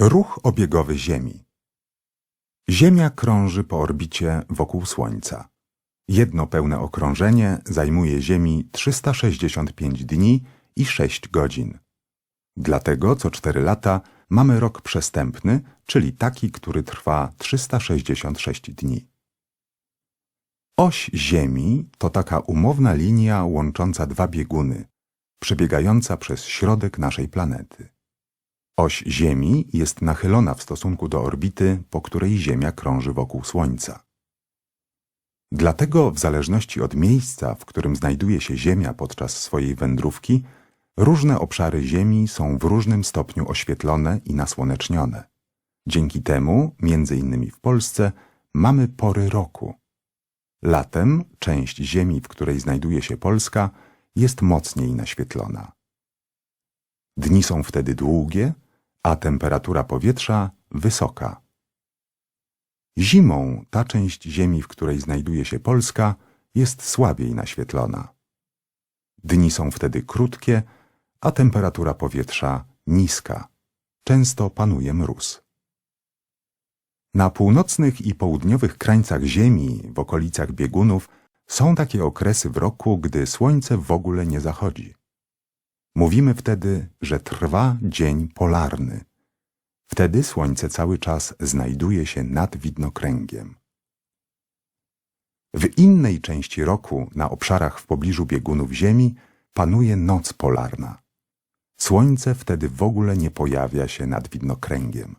Ruch obiegowy Ziemi Ziemia krąży po orbicie wokół Słońca. Jedno pełne okrążenie zajmuje Ziemi 365 dni i 6 godzin. Dlatego co 4 lata mamy rok przestępny, czyli taki, który trwa 366 dni. Oś Ziemi to taka umowna linia łącząca dwa bieguny, przebiegająca przez środek naszej planety. Oś Ziemi jest nachylona w stosunku do orbity, po której Ziemia krąży wokół Słońca. Dlatego w zależności od miejsca, w którym znajduje się Ziemia podczas swojej wędrówki, różne obszary Ziemi są w różnym stopniu oświetlone i nasłonecznione. Dzięki temu, między innymi w Polsce, mamy pory roku. Latem część Ziemi, w której znajduje się Polska, jest mocniej naświetlona. Dni są wtedy długie, a temperatura powietrza wysoka. Zimą ta część Ziemi, w której znajduje się Polska, jest słabiej naświetlona. Dni są wtedy krótkie, a temperatura powietrza niska. Często panuje mróz. Na północnych i południowych krańcach Ziemi, w okolicach biegunów, są takie okresy w roku, gdy słońce w ogóle nie zachodzi. Mówimy wtedy, że trwa dzień polarny. Wtedy słońce cały czas znajduje się nad widnokręgiem. W innej części roku, na obszarach w pobliżu biegunów Ziemi, panuje noc polarna. Słońce wtedy w ogóle nie pojawia się nad widnokręgiem.